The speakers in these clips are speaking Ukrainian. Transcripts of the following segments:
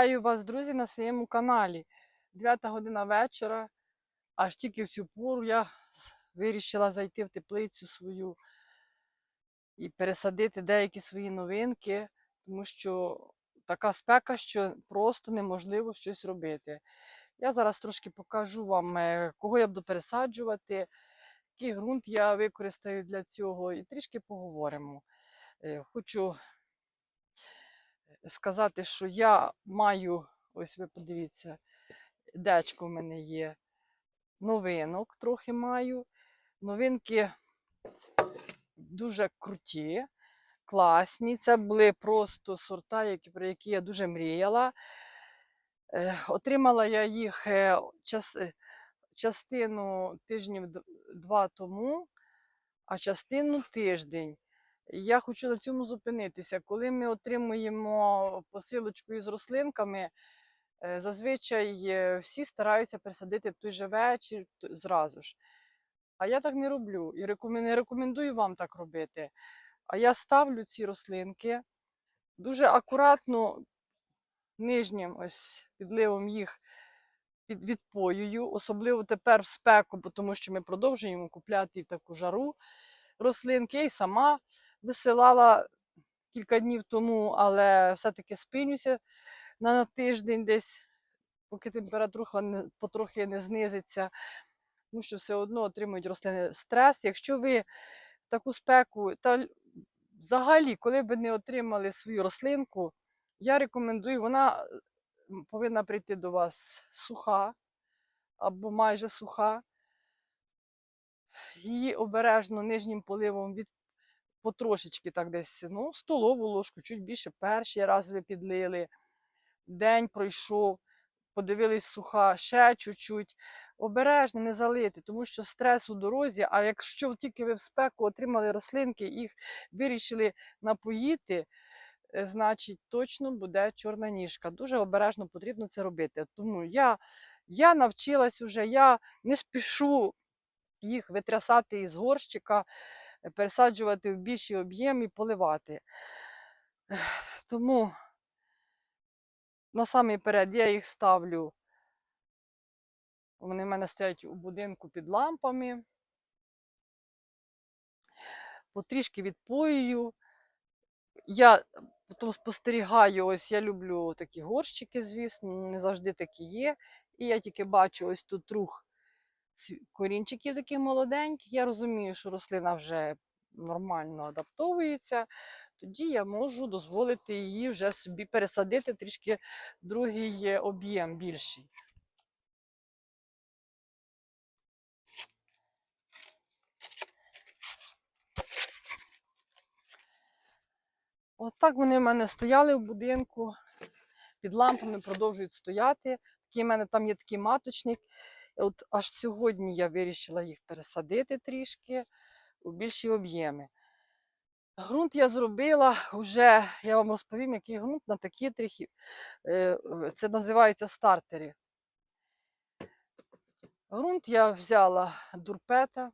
Вітаю вас, друзі, на своєму каналі. 9 година вечора. Аж тільки в цю пору я вирішила зайти в теплицю свою і пересадити деякі свої новинки, тому що така спека, що просто неможливо щось робити. Я зараз трошки покажу вам, е, кого я буду пересаджувати, який ґрунт я використаю для цього, і трішки поговоримо. Е, Хочу сказати, що я маю, ось ви подивіться, дечко в мене є новинок, трохи маю. Новинки дуже круті, класні. Це були просто сорта, про які я дуже мріяла. Е, Отримала я їх е, час, е, частину тижнів два тому, а частину тиждень. Я хочу на цьому зупинитися. Коли ми отримуємо посилочку із рослинками, е, зазвичай е, всі стараються пересадити в той же вечір зразу ж. А я так не роблю і не рекомендую вам так робити. А я ставлю ці рослинки дуже акуратно нижнім ось підливом їх під відпоюю, особливо тепер в спеку, тому що ми продовжуємо купляти таку жару рослинки. Й сама висилала кілька днів тому, але все-таки спинюся на, тиждень десь, поки температура потрохи не знизиться, тому що все одно отримують рослини стрес. Якщо ви таку спеку, та взагалі, коли б не отримали свою рослинку, я рекомендую, вона повинна прийти до вас суха або майже суха. Її обережно нижнім поливом від потрошечки так десь, ну, столову ложку, чуть більше перший раз ви підлили. День пройшов, подивились суха, ще чуть-чуть. Обережно не залити, тому що стрес у дорозі, а якщо тільки ви в спеку отримали рослинки, їх вирішили напоїти, е, значить точно буде чорна ніжка. Дуже обережно потрібно це робити. Тому я, я навчилась уже, я не спішу їх витрясати із горщика, пересаджувати в більший об'єм і поливати. Тому насамперед я їх ставлю. Вони в мене стоять у будинку під лампами. Потрішки відпоюю. Я потім спостерігаю, ось я люблю такі горщики, звісно, не завжди такі є. І я тільки бачу ось тут рух корінчиків таких молоденьких. Я розумію, що рослина вже нормально адаптовується. Тоді я можу дозволити її вже собі пересадити трішки другий е, об'єм більший. От вони в мене стояли в будинку, під лампами продовжують стояти. Такий в мене там є такий маточник. От аж сьогодні я вирішила їх пересадити трішки у більші об'єми. Грунт я зробила вже, я вам розповім, який ґрунт на такі трохи. е, Це називається стартери. Грунт я взяла дурпета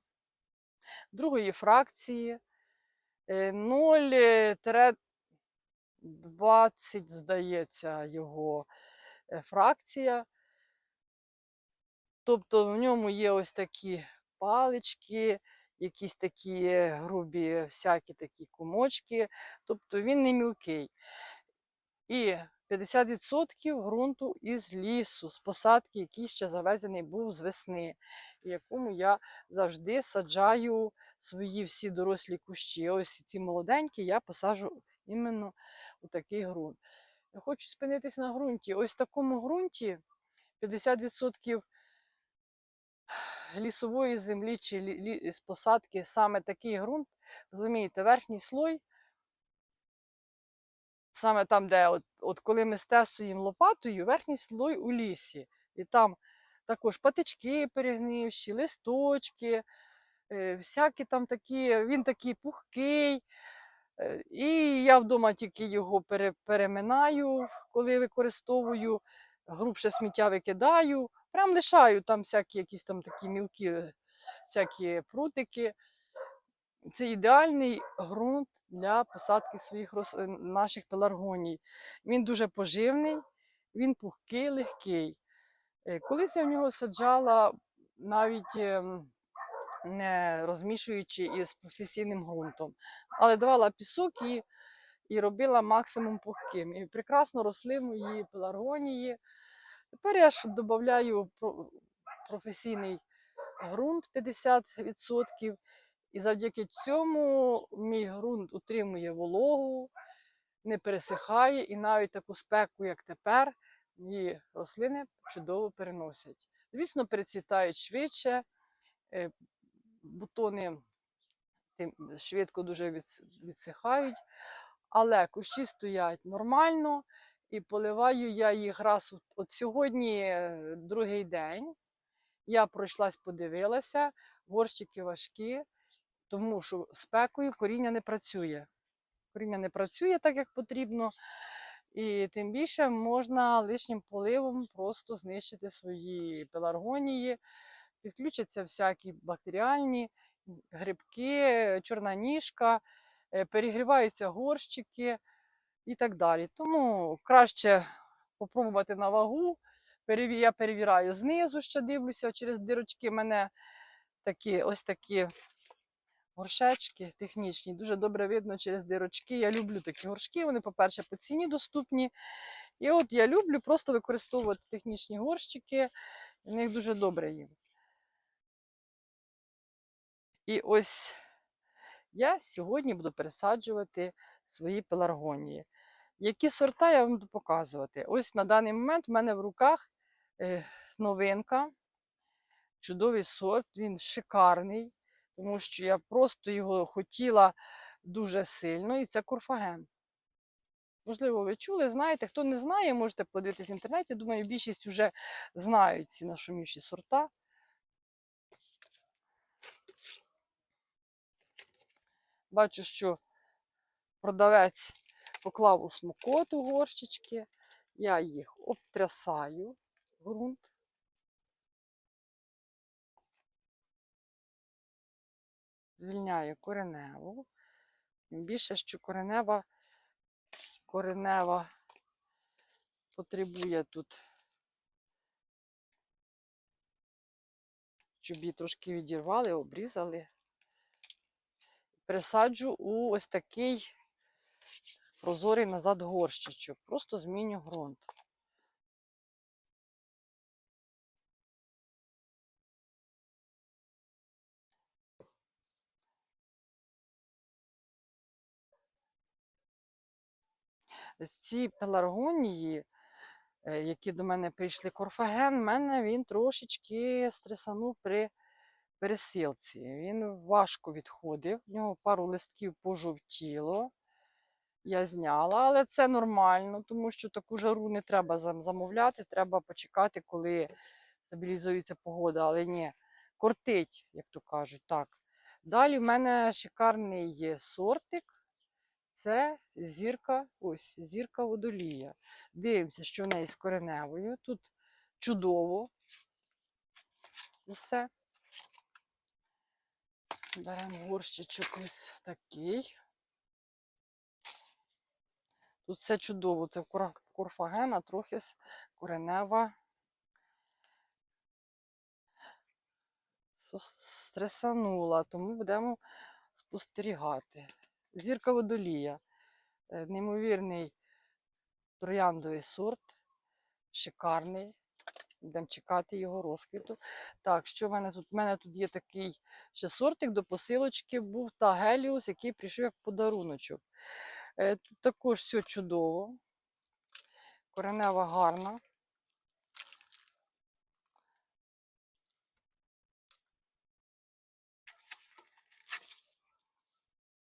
другої фракції е, 0-20, здається, його е, фракція. Тобто в ньому є ось такі палички, якісь такі грубі, всякі такі кумочки. Тобто він не мілкий. І 50% ґрунту із лісу, з посадки, який ще завезений був з весни, якому я завжди саджаю свої всі дорослі кущі. Ось ці молоденькі я посаджу іменно у такий ґрунт. Я хочу спинитись на ґрунті. Ось в такому ґрунті 50% лісової землі чи лі- з посадки саме такий ґрунт, розумієте, верхній слой, саме там, де от, от коли ми стесуємо лопатою, верхній слой у лісі. І там також патички перегнивші, листочки, е, всякі там такі, він такий пухкий. Е, І я вдома тільки його пере, переминаю, коли використовую, грубше сміття викидаю, прям лишаю там всякі якісь там такі мілкі е, всякі прутики. Це ідеальний ґрунт для посадки своїх рос... е, наших пеларгоній. Він дуже поживний, він пухкий, легкий. Е, Колись я в нього саджала навіть ем, не розмішуючи із професійним ґрунтом, але давала пісок і, і робила максимум пухким. І прекрасно росли мої пеларгонії. Тепер я ж додаю професійний ґрунт 50%. І завдяки цьому мій ґрунт утримує вологу, не пересихає, і навіть таку спеку, як тепер, мої рослини чудово переносять. Звісно, перецвітають швидше, е, бутони швидко дуже відсихають, але кущі стоять нормально, і поливаю я їх раз от, от сьогодні е, другий день. Я пройшлась, подивилася, горщики важкі, тому що спекою коріння не працює. Коріння не працює так, як потрібно. І тим більше можна лишнім поливом просто знищити свої пеларгонії. Підключаться всякі бактеріальні грибки, чорна ніжка, е, перегріваються горщики і так далі. Тому краще попробувати на вагу. Я перевіряю знизу, ще дивлюся через дирочки. мене такі ось такі горшечки технічні. Дуже добре видно через дирочки. Я люблю такі горшки. Вони, по-перше, по ціні доступні. І от я люблю просто використовувати технічні горщики. В них дуже добре їм. І ось я сьогодні буду пересаджувати свої пеларгонії. Які сорта я вам буду показувати? Ось на даний момент в мене в руках е, новинка, чудовий сорт, він шикарний, тому що я просто його хотіла дуже сильно, і це курфаген. Можливо, ви чули, знаєте. Хто не знає, можете подивитись в інтернеті. Думаю, більшість вже знають ці нашумівші сорта. Бачу, що продавець поклав у смокоту горщички. Я їх обтрясаю ґрунт. Звільняю кореневу. Тим більше, що коренева, коренева потребує тут, щоб її трошки відірвали, обрізали. Пересаджу у ось такий прозорий назад горщичок. Просто зміню ґрунт. Ці пеларгонії, е, які до мене прийшли, корфаген, мене він трошечки стресанув при пересилці. Він важко відходив, в нього пару листків пожовтіло. Я зняла, але це нормально, тому що таку жару не треба замовляти, треба почекати, коли стабілізується погода. Але ні, кортить, як то кажуть. так. Далі в мене шикарний є сортик. Це зірка, ось зірка водолія. Дивимося, що в неї з кореневою. Тут чудово. Усе. Беремо горщичок ось такий. Тут все чудово. Це курфагена, трохи коренева. Стресанула, тому будемо спостерігати. Зірка водолія. Е, Неймовірний трояндовий сорт, шикарний. Будемо чекати його розквіту. Так, що в мене тут? У мене тут є такий ще сортик до посилочки був та Геліус, який прийшов як подаруночок. Е, Тут також все чудово. Коренева гарна.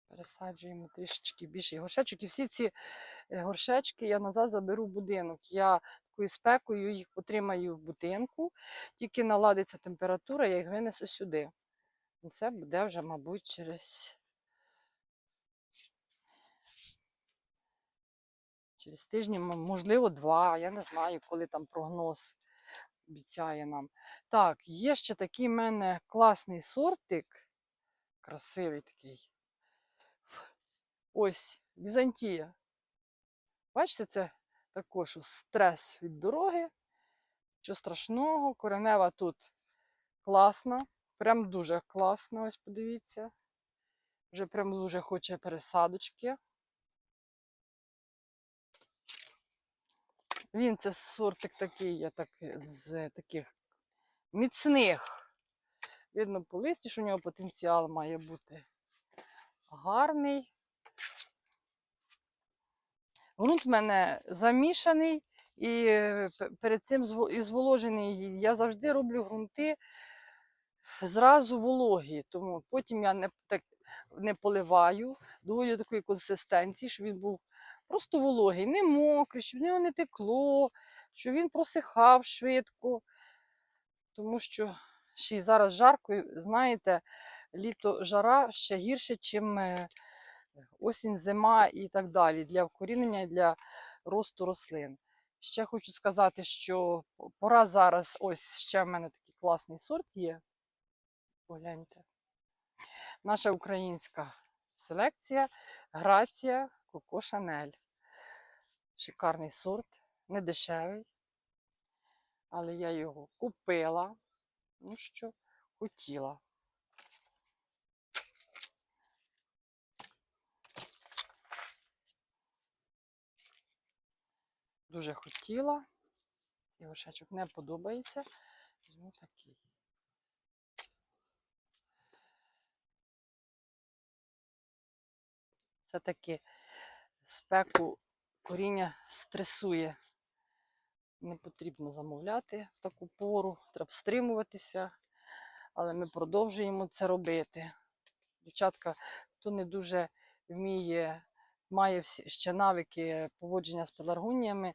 Пересаджуємо трішечки більше горшечок. І всі ці е, горшечки я назад заберу в будинок. Я такою спекою їх потримаю в будинку, тільки наладиться температура, я їх винесу сюди. Це буде вже, мабуть, через, через тиждень, можливо, два. Я не знаю, коли там прогноз обіцяє нам. Так, є ще такий в мене класний сортик. Красивий такий. Ось, Візантія. Бачите, це також стрес від дороги. Що страшного, коренева тут класна, прям дуже класна, ось подивіться. Вже прям дуже хоче пересадочки. Він це сортик такий, я так, з таких міцних. Видно по листі, що у нього потенціал має бути гарний. Грунт в мене замішаний і е, перед цим і зволожений. Я завжди роблю ґрунти зразу вологі, тому потім я не, так, не поливаю, доводю до такої консистенції, щоб він був просто вологий, не мокрий, щоб в нього не текло, щоб він просихав швидко. Тому що ще й зараз жарко, і, знаєте, літо жара ще гірше, ніж осінь, зима і так далі для вкорінення і для росту рослин. Ще хочу сказати, що пора зараз, ось ще в мене такий класний сорт є. Погляньте. Наша українська селекція Грація Коко Шанель. Шикарний сорт, не дешевий, але я його купила, ну що хотіла. Дуже хотіла. І горшечок не подобається. Візьму такий. Все-таки спеку коріння стресує. Не потрібно замовляти в таку пору, треба стримуватися, але ми продовжуємо це робити. Дівчатка, хто не дуже вміє, має ще навики поводження з пеларгоніями,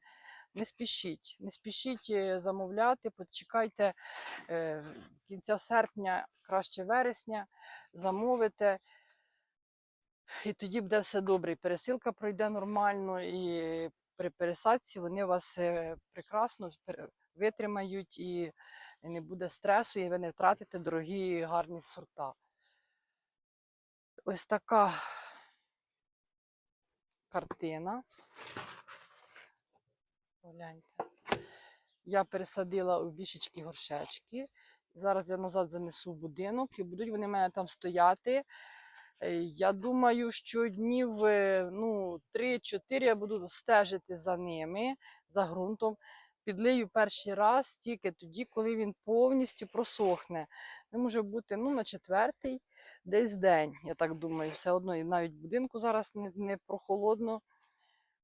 не спішіть, не спішіть е, замовляти, почекайте е, кінця серпня, краще вересня, замовите. І тоді буде все добре. І пересилка пройде нормально, і при пересадці вони вас е, прекрасно витримають, і не буде стресу, і ви не втратите дорогі гарні сорта. Ось така картина. Погляньте. Я пересадила у бішечки горшечки. Зараз я назад занесу в будинок і будуть вони в мене там стояти. Е, Я думаю, що днів е, ну, 3-4 я буду стежити за ними, за ґрунтом. Підлию перший раз тільки тоді, коли він повністю просохне. Він може бути ну, на четвертий десь день, я так думаю. Все одно і навіть будинку зараз не, не прохолодно.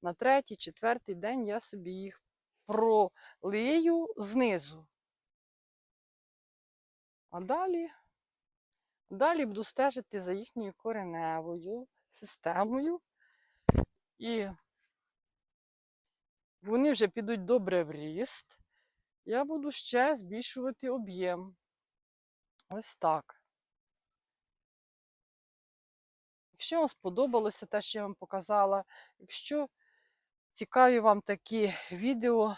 На третій, четвертий день я собі їх пролию знизу. А далі, далі буду стежити за їхньою кореневою системою. І вони вже підуть добре в ріст. Я буду ще збільшувати об'єм. Ось так. Якщо вам сподобалося те, що я вам показала, якщо цікаві вам такі відео,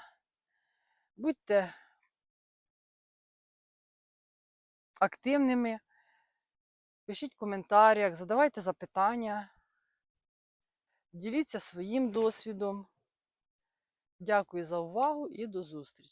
будьте активними, пишіть в коментарях, задавайте запитання, діліться своїм досвідом. Дякую за увагу і до зустрічі!